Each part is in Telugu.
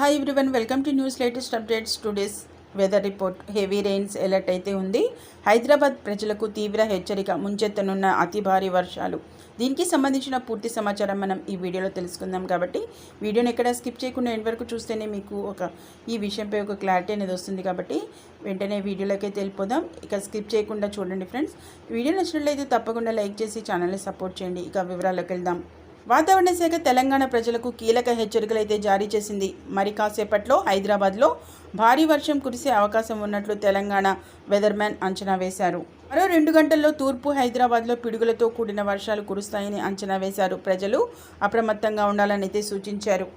Hi everyone welcome to news latest updates today's weather report heavy rains alert అయితే ఉంది. హైదరాబాద్ ప్రజలకు తీవ్ర హెచ్చరిక ముంచెత్తనున్న అతి భారీ వర్షాలు. దీనికి సంబంధించిన పూర్తి సమాచారం మనం ఈ వీడియోలో తెలుసుకుందాం కాబట్టి వీడియోని ఎక్కడ స్కిప్ చేయకుండా ఎండ్ వరకు చూస్తేనే మీకు ఒక ఈ విషయంపై ఒక క్లారిటీ అనేది వస్తుంది కాబట్టి వెంటనే వీడియోలోకి వెళ్ళిపోదాం. ఇక స్కిప్ చేయకుండా చూడండి ఫ్రెండ్స్ వీడియో నచ్చినట్లయితే తప్పకుండా లైక్ చేసి ఛానల్ని సపోర్ట్ చేయండి. ఇక వివరాల్లోకి వెళ్దాం. వాతావరణ శాఖ తెలంగాణ ప్రజలకు కీలక హెచ్చరికలు అయితే జారీ చేసింది. మరి కాసేపట్లో హైదరాబాద్లో భారీ వర్షం కురిసే అవకాశం ఉన్నట్లు తెలంగాణ వెదర్మ్యాన్ అంచనా వేశారు. మరో రెండు గంటల్లో తూర్పు హైదరాబాద్లో పిడుగులతో కూడిన వర్షాలు కురుస్తాయని అంచనా వేశారు. ప్రజలు అప్రమత్తంగా ఉండాలని అయితే సూచించారు.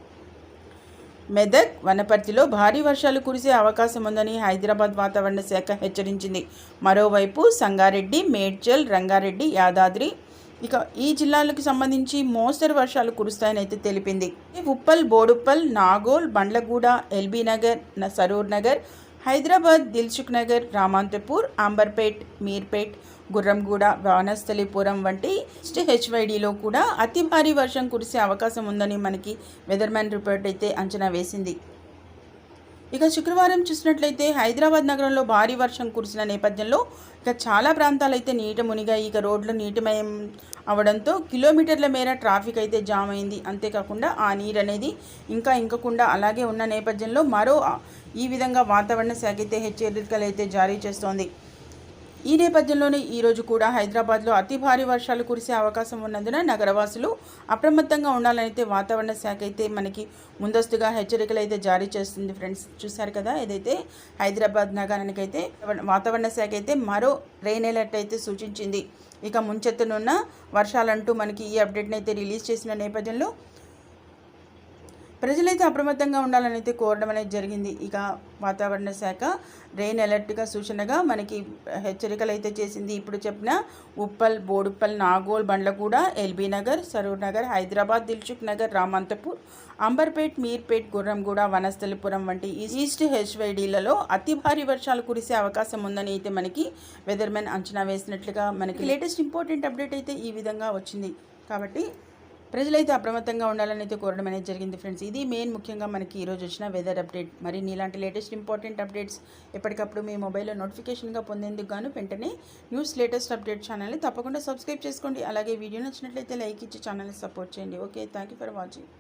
మెదక్ వనపర్తిలో భారీ వర్షాలు కురిసే అవకాశం ఉందని హైదరాబాద్ వాతావరణ శాఖ హెచ్చరించింది. మరోవైపు సంగారెడ్డి మేడ్చల్ రంగారెడ్డి యాదాద్రి ఇక ఈ జిల్లాలకు సంబంధించి మోస్తరు వర్షాలు కురుస్తాయని అయితే తెలిపింది. ఉప్పల్ బోడుప్పల్ నాగోల్ బండ్లగూడ ఎల్బీ నగర్ న- సరూర్ నగర్ హైదరాబాద్ దిల్సుఖ్ నగర్ రామాంతపూర్ అంబర్పేట్ మీర్పేట్ గుర్రంగూడ వానస్థలిపురం వంటి హెచ్వైడిలో కూడా అతి భారీ వర్షం కురిసే అవకాశం ఉందని మనకి వెదర్మ్యాన్ రిపోర్ట్ అయితే అంచనా వేసింది. ఇక శుక్రవారం చూసినట్లయితే హైదరాబాద్ నగరంలో భారీ వర్షం కురిసిన నేపథ్యంలో ఇక చాలా ప్రాంతాలు అయితే నీట మునిగాయి. ఇక రోడ్లు నీటిమయం అవడంతో కిలోమీటర్ల మేర ట్రాఫిక్ అయితే జామ్ అయింది. అంతేకాకుండా ఆ నీరు అనేది ఇంకా ఇంకకుండా అలాగే ఉన్న నేపథ్యంలో మరో ఈ విధంగా వాతావరణ శాఖ అయితే హెచ్చరికలు అయితే జారీ చేస్తోంది. ఈ నేపథ్యంలోనే ఈరోజు కూడా హైదరాబాద్లో అతి భారీ వర్షాలు కురిసే అవకాశం ఉన్నందున నగరవాసులు అప్రమత్తంగా ఉండాలని అయితే వాతావరణ శాఖ అయితే మనకి ముందస్తుగా హెచ్చరికలు అయితే జారీ చేస్తుంది ఫ్రెండ్స్. చూశారు కదా? ఏదైతే హైదరాబాద్ నగరానికి అయితే వాతావరణ శాఖ అయితే మరో రెయిన్ అలర్ట్ అయితే సూచించింది. ఇక ముంచెత్తనున్న వర్షాలంటూ మనకి ఈ అప్డేట్ని అయితే రిలీజ్ చేసిన నేపథ్యంలో ప్రజలైతే అప్రమత్తంగా ఉండాలని అయితే కోరడం అనేది జరిగింది. ఇక వాతావరణ శాఖ రెయిన్ అలర్ట్గా సూచనగా మనకి హెచ్చరికలు అయితే చేసింది. ఇప్పుడు చెప్పిన ఉప్పల్ బోడుప్పల్ నాగోల్ బండ్లగూడ ఎల్బీ నగర్ సరూర్ నగర్ హైదరాబాద్ దిల్చుక్ నగర్ రామంతపూర్ అంబర్పేట్ మీర్పేట్ గుర్రంగూడ వనస్థలిపురం వంటి ఈస్ట్ హెచ్వైడీలలో అతి భారీ వర్షాలు కురిసే అవకాశం ఉందని అయితే మనకి వెదర్మెన్ అంచనా వేసినట్లుగా మనకి లేటెస్ట్ ఇంపార్టెంట్ అప్డేట్ అయితే ఈ విధంగా వచ్చింది. కాబట్టి ప్రజలైతే అప్రమత్తంగా ఉండాలని అయితే కోరడం అనేది జరిగింది ఫ్రెండ్స్. ఇది మెయిన్ ముఖ్యంగా మనకి ఈరోజు వచ్చిన వెదర్ అప్డేట్ మరి ఇలాంటి లేటెస్ట్ ఇంపార్టెంట్ అప్డేట్స్ ఎప్పటికప్పుడు మీ మొబైల్లో నోటిఫికేషన్గా పొందేందుకు గాను వెంటనే న్యూస్ లేటెస్ట్ అప్డేట్ ఛానల్ని తప్పకుండా సబ్స్క్రైబ్ చేసుకోండి. అలాగే వీడియో నచ్చినట్లయితే లైక్ ఇచ్చి ఛానల్ని సపోర్ట్ చేయండి. Okay thank you for watching